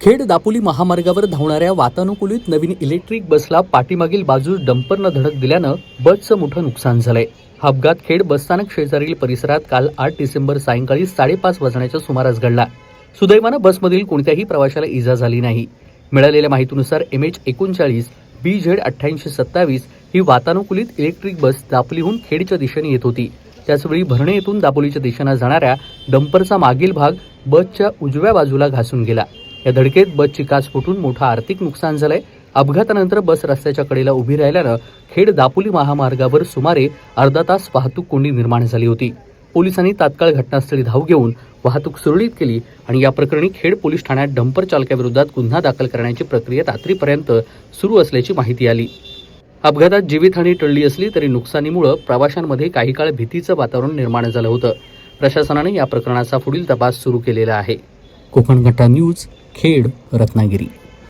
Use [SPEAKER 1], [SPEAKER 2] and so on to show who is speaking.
[SPEAKER 1] खेड दापोली महामार्गावर धावणाऱ्या वातानुकूलित नवीन इलेक्ट्रिक बसला पाठीमागील बाजूस डंपरनं धडक दिल्यानं बसचं मोठं नुकसान झालंय. हा अपघात खेड बसस्थानक शेजारील परिसरात काल आठ डिसेंबर सायंकाळी साडेपाच वाजण्याच्या सुमारास घडला. सुदैवानं बसमधील कोणत्याही प्रवाशाला इजा झाली नाही. मिळालेल्या माहितीनुसार एम एच एकोणचाळीस बी झेड अठ्ठ्याऐंशी सत्तावीस ही वातानुकूलित इलेक्ट्रिक बस दापोलीहून खेडच्या दिशेने येत होती. त्याचवेळी भरणे येथून दापोलीच्या दिशेनं जाणाऱ्या डंपरचा मागील भाग बसच्या उजव्या बाजूला घासून गेला. या धडकेत बसची काच फुटून मोठं आर्थिक नुकसान झालंय. अपघातानंतर बस रस्त्याच्या कडेला उभी राहिल्यानं खेड दापोली महामार्गावर सुमारे अर्धा तास वाहतूक कोंडी निर्माण झाली होती. पोलिसांनी तात्काळ घटनास्थळी धाव घेऊन वाहतूक सुरळीत केली आणि या प्रकरणी खेड पोलीस ठाण्यात डंपर चालकाविरोधात गुन्हा दाखल करण्याची प्रक्रिया रात्रीपर्यंत सुरू असल्याची माहिती आली. अपघातात जीवितहानी टळली असली तरी नुकसानीमुळे प्रवाशांमध्ये काही काळ भीतीचं वातावरण निर्माण झालं होतं. प्रशासनाने या प्रकरणाचा पुढील तपास सुरू केलेला आहे. कोकण घट्टा न्यूज खेड रत्नागिरी.